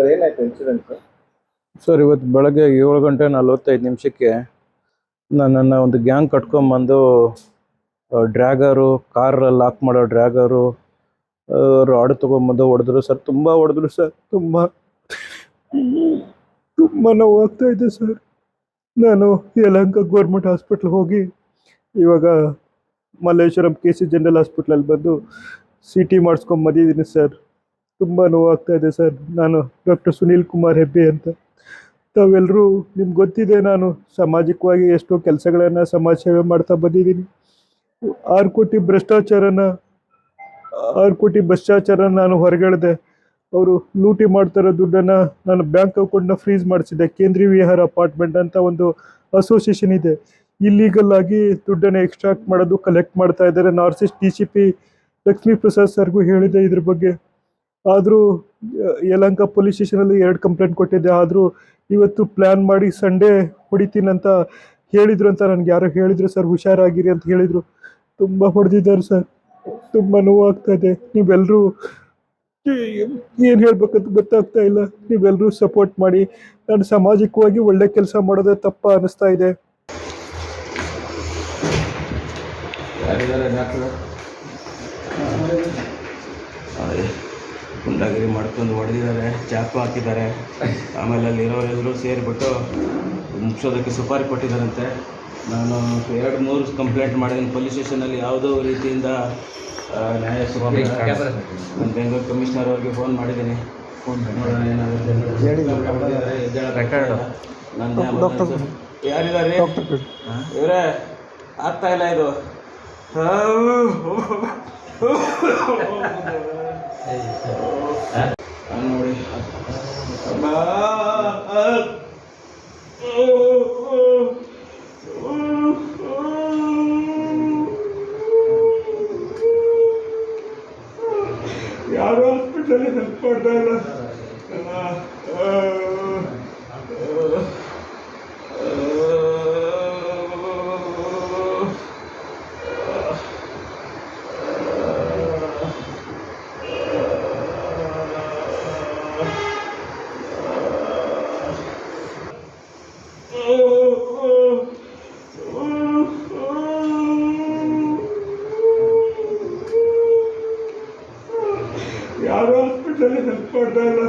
Sir incident sir, ಇವತ್ತು ಬೆಳಗ್ಗೆ ಏಳು ಗಂಟೆ ನಲ್ವತ್ತೈದು ನಿಮಿಷಕ್ಕೆ ನನ್ನನ್ನು ಒಂದು ಗ್ಯಾಂಗ್ ಕಟ್ಕೊಂಬಂದು ಡ್ರ್ಯಾಗರು ಕಾರ್ ಲಾಕ್ ಮಾಡೋ ಡ್ರ್ಯಾಗರು ರಾಡ್ ತೊಗೊಂಬಂದು ಹೊಡೆದ್ರು ಸರ್. ತುಂಬ ಹೊಡೆದ್ರು ಸರ್. ತುಂಬ ತುಂಬ ನೋವಾಗ್ತಾ ಇದೆ ಸರ್. ನಾನು ಯಲಹಂಕ ಗೌರ್ಮೆಂಟ್ ಹಾಸ್ಪಿಟ್ಲ್ ಹೋಗಿ, ಇವಾಗ ಮಲ್ಲೇಶ್ವರಂ ಕೆ ಸಿ ಜನರಲ್ ಹಾಸ್ಪಿಟ್ಲಲ್ಲಿ ಬಂದು ಸಿ ಟಿ ಮಾಡಿಸ್ಕೊಂಬಂದಿದ್ದೀನಿ ಸರ್. ತುಂಬ ನೋವಾಗ್ತಾ ಇದೆ ಸರ್. ನಾನು ಡಾಕ್ಟರ್ ಸುನೀಲ್ ಕುಮಾರ್ ಹೆಬ್ಬೆ ಅಂತ. ತಾವೆಲ್ಲರೂ ನಿಮ್ಗೆ ಗೊತ್ತಿದೆ, ನಾನು ಸಾಮಾಜಿಕವಾಗಿ ಎಷ್ಟೋ ಕೆಲಸಗಳನ್ನು ಸಮಾಜ ಸೇವೆ ಮಾಡ್ತಾ ಬಂದಿದ್ದೀನಿ. ಆರು ಕೋಟಿ ಭ್ರಷ್ಟಾಚಾರನ, ಆರು ಕೋಟಿ ಭ್ರಷ್ಟಾಚಾರನ ನಾನು ಹೊರಗೆಳೆದೆ. ಅವರು ಲೂಟಿ ಮಾಡ್ತಾರೋ ದುಡ್ಡನ್ನು ನಾನು ಬ್ಯಾಂಕ್ ಅಕೌಂಟ್ನ ಫ್ರೀಸ್ ಮಾಡಿಸಿದೆ ಕೇಂದ್ರೀಯ ವಿಹಾರ ಅಪಾರ್ಟ್ಮೆಂಟ್ ಅಂತ ಒಂದು ಅಸೋಸಿಯೇಷನ್ ಇದೆ. ಇಲ್ಲೀಗಲ್ ಆಗಿ ದುಡ್ಡನ್ನು ಎಕ್ಸ್ಟ್ರಾಕ್ಟ್ ಮಾಡೋದು, ಕಲೆಕ್ಟ್ ಮಾಡ್ತಾ ಇದ್ದಾರೆ. North east D C P Lakshmi Prasad ಸರ್ಗೂ ಹೇಳಿದೆ ಇದ್ರ ಬಗ್ಗೆ. ಆದರೂ ಯಲಹಂಕ ಪೊಲೀಸ್ ಸ್ಟೇಷನಲ್ಲಿ ಎರಡು ಕಂಪ್ಲೇಂಟ್ ಕೊಟ್ಟಿದ್ದೆ. ಆದರೂ ಇವತ್ತು ಪ್ಲ್ಯಾನ್ ಮಾಡಿ ಸಂಡೇ ಹೊಡಿತೀನಂತ ಹೇಳಿದ್ರು ಅಂತ ನನಗೆ ಯಾರೋ ಹೇಳಿದ್ರು. ಸರ್, ಹುಷಾರಾಗಿರಿ ಅಂತ ಹೇಳಿದರು. ತುಂಬ ಹೊಡೆದಿದ್ದಾರೆ ಸರ್. ತುಂಬ ನೋವಾಗ್ತಾ ಇದೆ. ನೀವೆಲ್ಲರೂ ಏನು ಹೇಳ್ಬೇಕಂತ ಗೊತ್ತಾಗ್ತಾ ಇಲ್ಲ. ನೀವೆಲ್ಲರೂ ಸಪೋರ್ಟ್ ಮಾಡಿ. ನಾನು ಸಾಮಾಜಿಕವಾಗಿ ಒಳ್ಳೆ ಕೆಲಸ ಮಾಡೋದೇ ತಪ್ಪ ಅನ್ನಿಸ್ತಾ ಇದೆ. ಯಾರಿದ್ದಾರೆ ಗುಂಡಾಗಿರಿ ಮಾಡ್ಕೊಂಡು ಹೊಡೆದಿದ್ದಾರೆ ಚಾಕು ಹಾಕಿದ್ದಾರೆ. ಆಮೇಲೆ ಅಲ್ಲಿ ಇರೋರೆಲ್ಲರೂ ಸೇರಿಬಿಟ್ಟು ಮುಗಿಸೋದಕ್ಕೆ ಸುಪಾರಿ ಕೊಟ್ಟಿದ್ದಾರಂತೆ. ನಾನು ಎರಡು ಮೂರು ಕಂಪ್ಲೇಂಟ್ ಮಾಡಿದ್ದೀನಿ. ಪೊಲೀಸ್ ಸ್ಟೇಷನಲ್ಲಿ ಯಾವುದೋ ರೀತಿಯಿಂದ ನ್ಯಾಯ. ನಾನು ಬೆಂಗಳೂರು ಕಮಿಷನರ್ ಅವ್ರಿಗೆ ಫೋನ್ ಮಾಡಿದ್ದೀನಿ. ಫೋನ್ ಯಾರಿದ್ದಾರೆ? ಇವರೇ ಆಗ್ತಾ ಇಲ್ಲ ಇದು. ಯಾರು ಹಾಸ್ಪಿಟಲ್ ಹೆಲ್ಪ್ ಮಾಡ್ತಾ ಇಲ್ಲ ಯಾರು ಹಾಸ್ಪಿಟಲ್ ಹೆಲ್ಪ್ ಮಾಡ್ತಾ ಇಲ್ಲ?